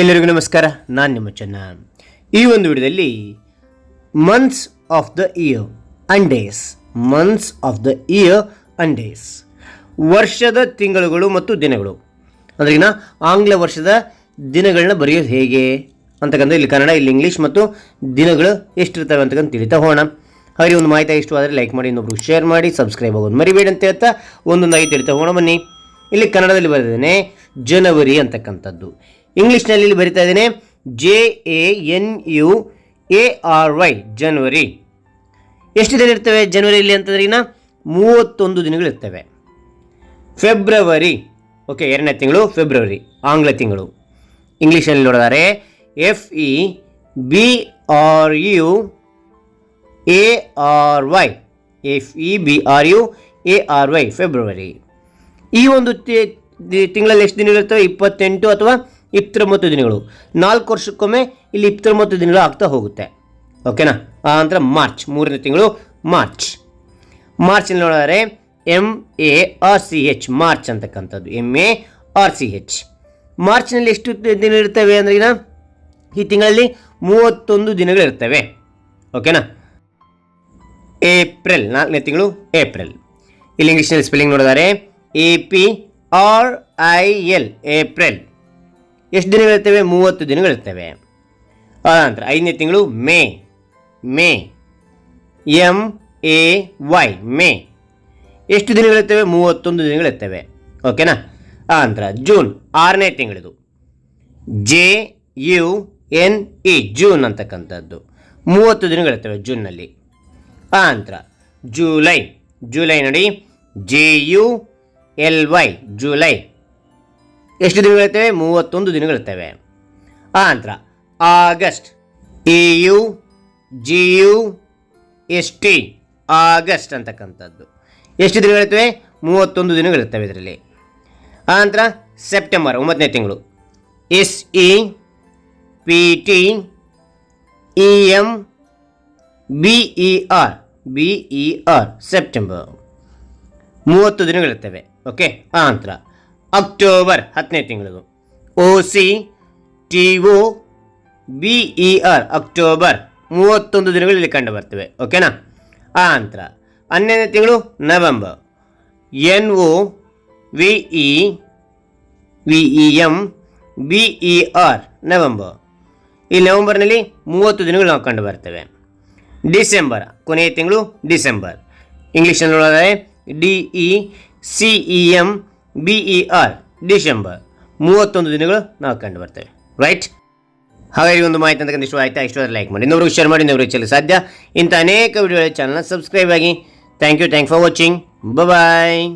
ಎಲ್ಲರಿಗೂ ನಮಸ್ಕಾರ. ನಾನು ನಿಮ್ಮ ಚೆನ್ನ. ಈ ಒಂದು ವಿಡಿಯೋದಲ್ಲಿ months of the year and days days months of the year and days days ವರ್ಷದ ತಿಂಗಳುಗಳು ಮತ್ತು ದಿನಗಳು. ಅಂದ್ರಿಗಿನ ಆಂಗ್ಲ ವರ್ಷದ ದಿನಗಳನ್ನ ಬರೆಯೋದು ಹೇಗೆ? ಅಂತಕ್ಕಂಥ ಇಲ್ಲಿ ಕನ್ನಡ, ಇಲ್ಲಿ ಇಂಗ್ಲೀಷ್ ಮತ್ತು ದಿನಗಳು ಎಷ್ಟಿರ್ತವೆ ಅಂತಕ್ಕಂಥ ತಿಳಿತಾ ಹೋಗೋಣ. ಹಾಗೆ ಒಂದು ಮಾಹಿತಿ ಆದರೆ ಲೈಕ್ ಮಾಡಿ ಇನ್ನೊಬ್ರು ಶೇರ್ ಮಾಡಿ ಸಬ್ಸ್ಕ್ರೈಬ್ ಆಗೋದು ಮರಿಬೇಡಿ ಅಂತ ಹೇಳ್ತಾ ಒಂದೊಂದಾಗಿ ತಿಳಿತಾ ಹೋಗೋಣ ಬನ್ನಿ. ಇಲ್ಲಿ ಕನ್ನಡದಲ್ಲಿ ಬರೆದೇನೆ ಜನವರಿ ಅಂತಕ್ಕಂಥದ್ದು. ಇಂಗ್ಲೀಷ್ನಲ್ಲಿ ಇಲ್ಲಿ ಬರಿತಾ ಇದ್ದೇನೆ. J A N U A R Y ಜನವರಿ. ಎಷ್ಟು ದಿನ ಇರ್ತವೆ ಜನವರಿಯಲ್ಲಿ ಅಂತಂದ್ರೆ ಇನ್ನ? ಮೂವತ್ತೊಂದು ದಿನಗಳಿರ್ತವೆ ಫೆಬ್ರವರಿ, ಓಕೆ, ಎರಡನೇ ತಿಂಗಳು ಫೆಬ್ರವರಿ, ಆಂಗ್ಲ ತಿಂಗಳು. ಇಂಗ್ಲೀಷಲ್ಲಿ ನೋಡಿದರೆ F E B R U A R Y F E B R U A R Y February. ಈ ಒಂದು ತಿಂಗಳಲ್ಲಿ ಎಷ್ಟು ದಿನಗಳಿರ್ತವೆ ಇಪ್ಪತ್ತೆಂಟು ಅಥವಾ ಇಪ್ಪತ್ತೊಂಬತ್ತು ದಿನಗಳು. ನಾಲ್ಕು ವರ್ಷಕ್ಕೊಮ್ಮೆ ಇಲ್ಲಿ ಇಪ್ಪತ್ತೊಂಬತ್ತು ದಿನಗಳು ಆಗ್ತಾ ಹೋಗುತ್ತೆ. ಓಕೆನಾ? ಆ ನಂತರ ಮಾರ್ಚ್, ಮೂರನೇ ತಿಂಗಳು ಮಾರ್ಚ್. ಮಾರ್ಚಲ್ಲಿ ನೋಡಿದರೆ M A, R, C, H, March ಅಂತಕ್ಕಂಥದ್ದು. M A, R, C, H. ಮಾರ್ಚ್ನಲ್ಲಿ ಎಷ್ಟು ದಿನ ಇರ್ತವೆ ಅಂದ್ರೆ ಈಗ? ಈ ತಿಂಗಳಲ್ಲಿ ಮೂವತ್ತೊಂದು ದಿನಗಳಿರ್ತವೆ ಓಕೆನಾ? ಏಪ್ರಿಲ್, ನಾಲ್ಕನೇ ತಿಂಗಳು ಏಪ್ರಿಲ್. ಇಲ್ಲಿ ಇಂಗ್ಲೀಷ್ನಲ್ಲಿ ಸ್ಪೆಲ್ಲಿಂಗ್ ನೋಡಿದರೆ A P R I L, April. ಎಷ್ಟು ದಿನಗಳಿರ್ತವೆ ಮೂವತ್ತು ದಿನಗಳಿರ್ತವೆ ನಂತರ ಐದನೇ ತಿಂಗಳು May. May. M A, Y, May. ಎಷ್ಟು ದಿನಗಳಿರ್ತವೆ ಮೂವತ್ತೊಂದು ದಿನಗಳಿರ್ತವೆ ಓಕೆನಾ? ಆನಂತರ ಜೂನ್ ಆರನೇ ತಿಂಗಳಿದು. J, U, N, E, June ಅಂತಕ್ಕಂಥದ್ದು. ಮೂವತ್ತು ದಿನಗಳಿರ್ತವೆ ಜೂನ್ನಲ್ಲಿ. ಆನಂತರ ಜೂಲೈ. ಜೂಲೈ ನೋಡಿ. J, U, L, Y, July. ಎಷ್ಟು ದಿನಗಳಿರ್ತವೆ ಮೂವತ್ತೊಂದು ದಿನಗಳಿರ್ತವೆ ಆನಂತರ August E U G U S T August ಅಂತಕ್ಕಂಥದ್ದು. ಎಷ್ಟು ದಿನಗಳಿರ್ತವೆ ಮೂವತ್ತೊಂದು ದಿನಗಳಿರ್ತವೆ ಇದರಲ್ಲಿ. ಆನಂತರ ಸೆಪ್ಟೆಂಬರ್, ಒಂಬತ್ತನೇ ತಿಂಗಳು. S E P T E M B E R B E R September. ಮೂವತ್ತು ದಿನಗಳಿರ್ತವೆ ಓಕೆ? ಆನಂತರ ಅಕ್ಟೋಬರ್ ಹತ್ತನೇ ತಿಂಗಳು O C T O B E R October ಮೂವತ್ತೊಂದು ದಿನಗಳಲ್ಲಿ ಕಂಡು ಬರ್ತವೆ. ಓಕೆನಾ ನಂತರ ಹನ್ನೆರಡನೇ ತಿಂಗಳು November. N O V E V E M B E R November. ಈ ನವೆಂಬರ್ನಲ್ಲಿ ಮೂವತ್ತು ದಿನಗಳು ನಾವು ಕಂಡು ಬರ್ತವೆ. ಡಿಸೆಂಬರ್, ಕೊನೆಯ ತಿಂಗಳು ಡಿಸೆಂಬರ್. ಇಂಗ್ಲೀಷಲ್ಲಿ ನೋಡೋದಾದರೆ D E C E M B E R December ಮೂವತ್ತೊಂದು ದಿನಗಳು ನಾವು ಕಂಡು ಬರ್ತೇವೆ. ರೈಟ್ ಹಾಗಾಗಿ ಒಂದು ಮಾಹಿತಿ ಅಂತಕ್ಕಂಥ ಇಷ್ಟು ಆಯ್ತಾ? ಇಷ್ಟವಾದ್ರೆ ಲೈಕ್ ಮಾಡಿ. ಇನ್ನೊಬ್ರಿಗೆ ಶೇರ್ ಮಾಡಿ, ಇನ್ನೊಬ್ರಿಗೆ ಚೆಲ್ಲ ಸಾಧ್ಯ. ಇಂಥ ಅನೇಕ ವಿಡಿಯೋಗಳ ಚಾನಲ್ನ ಸಬ್ಸ್ಕ್ರೈಬ್ ಆಗಿ. Thank you thank for watching bye